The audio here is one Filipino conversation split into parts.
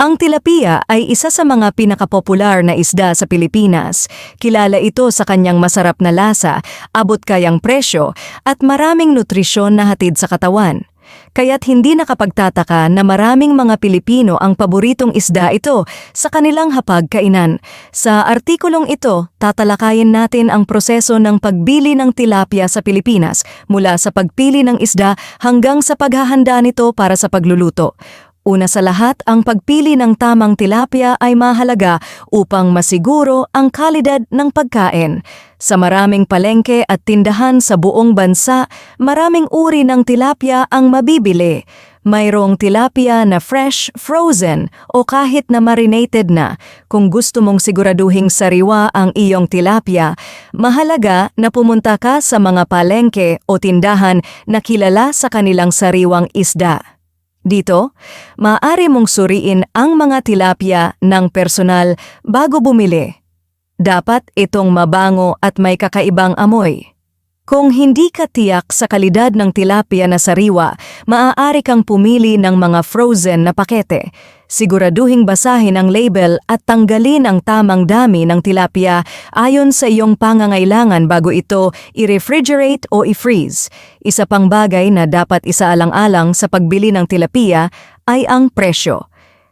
Ang tilapia ay isa sa mga pinakapopular na isda sa Pilipinas. Kilala ito sa kanyang masarap na lasa, abot kayang presyo, at maraming nutrisyon na hatid sa katawan. Kaya't hindi nakapagtataka na maraming mga Pilipino ang paboritong isda ito sa kanilang hapagkainan. Sa artikulong ito, tatalakayin natin ang proseso ng pagbili ng tilapia sa Pilipinas mula sa pagpili ng isda hanggang sa paghahanda nito para sa pagluluto. Una sa lahat, ang pagpili ng tamang tilapia ay mahalaga upang masiguro ang kalidad ng pagkain. Sa maraming palengke at tindahan sa buong bansa, maraming uri ng tilapia ang mabibili. Mayroong tilapia na fresh, frozen o kahit na marinated na. Kung gusto mong siguraduhing sariwa ang iyong tilapia, mahalaga na pumunta ka sa mga palengke o tindahan na kilala sa kanilang sariwang isda. Dito, maaari mong suriin ang mga tilapia ng personal bago bumili. Dapat itong mabango at may kakaibang amoy. Kung hindi ka tiyak sa kalidad ng tilapia na sariwa, maaari kang pumili ng mga frozen na pakete. Siguraduhing basahin ang label at tanggalin ang tamang dami ng tilapia ayon sa iyong pangangailangan bago ito i-refrigerate o i-freeze. Isa pang bagay na dapat isaalang-alang sa pagbili ng tilapia ay ang presyo.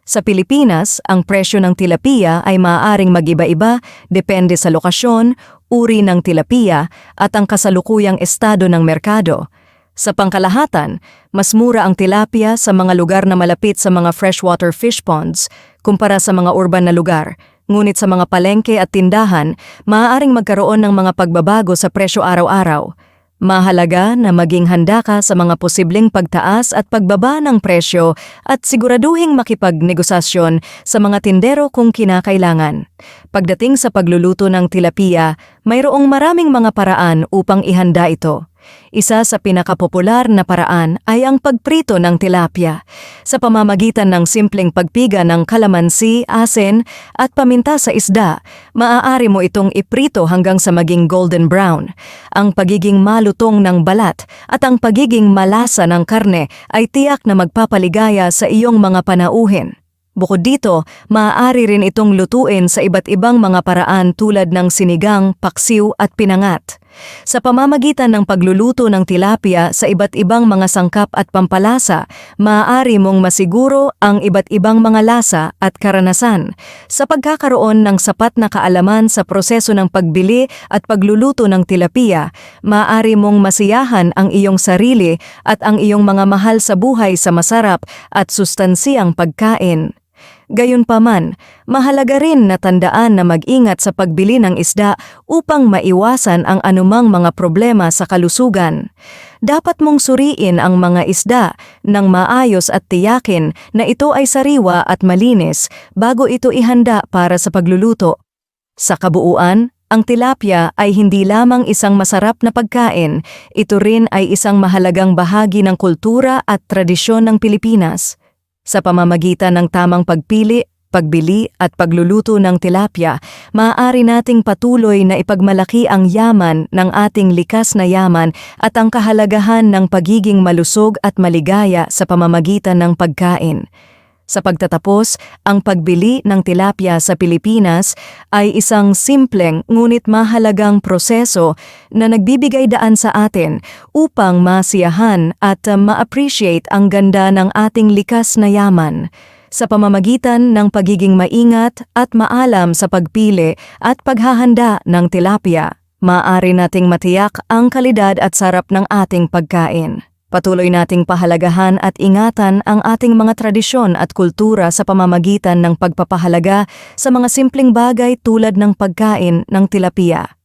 Sa Pilipinas, ang presyo ng tilapia ay maaaring mag-iba-iba depende sa lokasyon, uri ng tilapia at ang kasalukuyang estado ng merkado. Sa pangkalahatan, mas mura ang tilapia sa mga lugar na malapit sa mga freshwater fish ponds kumpara sa mga urban na lugar. Ngunit sa mga palengke at tindahan, maaaring magkaroon ng mga pagbabago sa presyo araw-araw. Mahalaga na maging handa ka sa mga posibleng pagtaas at pagbaba ng presyo at siguraduhing makipagnegosasyon sa mga tindero kung kinakailangan. Pagdating sa pagluluto ng tilapia, mayroong maraming mga paraan upang ihanda ito. Isa sa pinakapopular na paraan ay ang pagprito ng tilapia. Sa pamamagitan ng simpleng pagpiga ng kalamansi, asin at paminta sa isda, maaari mo itong iprito hanggang sa maging golden brown. Ang pagiging malutong ng balat at ang pagiging malasa ng karne ay tiyak na magpapaligaya sa iyong mga panauhin. Bukod dito, maaari rin itong lutuin sa iba't ibang mga paraan tulad ng sinigang, paksiw at pinangat. Sa pamamagitan ng pagluluto ng tilapia sa iba't ibang mga sangkap at pampalasa, maaari mong masiguro ang iba't ibang mga lasa at karanasan. Sa pagkakaroon ng sapat na kaalaman sa proseso ng pagbili at pagluluto ng tilapia, maaari mong masiyahan ang iyong sarili at ang iyong mga mahal sa buhay sa masarap at sustansiyang pagkain. Gayunpaman, mahalaga rin na tandaan na mag-ingat sa pagbili ng isda upang maiwasan ang anumang mga problema sa kalusugan. Dapat mong suriin ang mga isda ng maayos at tiyakin na ito ay sariwa at malinis bago ito ihanda para sa pagluluto. Sa kabuuan, ang tilapia ay hindi lamang isang masarap na pagkain, ito rin ay isang mahalagang bahagi ng kultura at tradisyon ng Pilipinas. Sa pamamagitan ng tamang pagpili, pagbili at pagluluto ng tilapia, maaari nating patuloy na ipagmalaki ang yaman ng ating likas na yaman at ang kahalagahan ng pagiging malusog at maligaya sa pamamagitan ng pagkain. Sa pagtatapos, ang pagbili ng tilapia sa Pilipinas ay isang simpleng ngunit mahalagang proseso na nagbibigay daan sa atin upang masiyahan at ma-appreciate ang ganda ng ating likas na yaman. Sa pamamagitan ng pagiging maingat at maalam sa pagpili at paghahanda ng tilapia, maaari nating matiyak ang kalidad at sarap ng ating pagkain. Patuloy nating pahalagahan at ingatan ang ating mga tradisyon at kultura sa pamamagitan ng pagpapahalaga sa mga simpleng bagay tulad ng pagkain ng tilapia.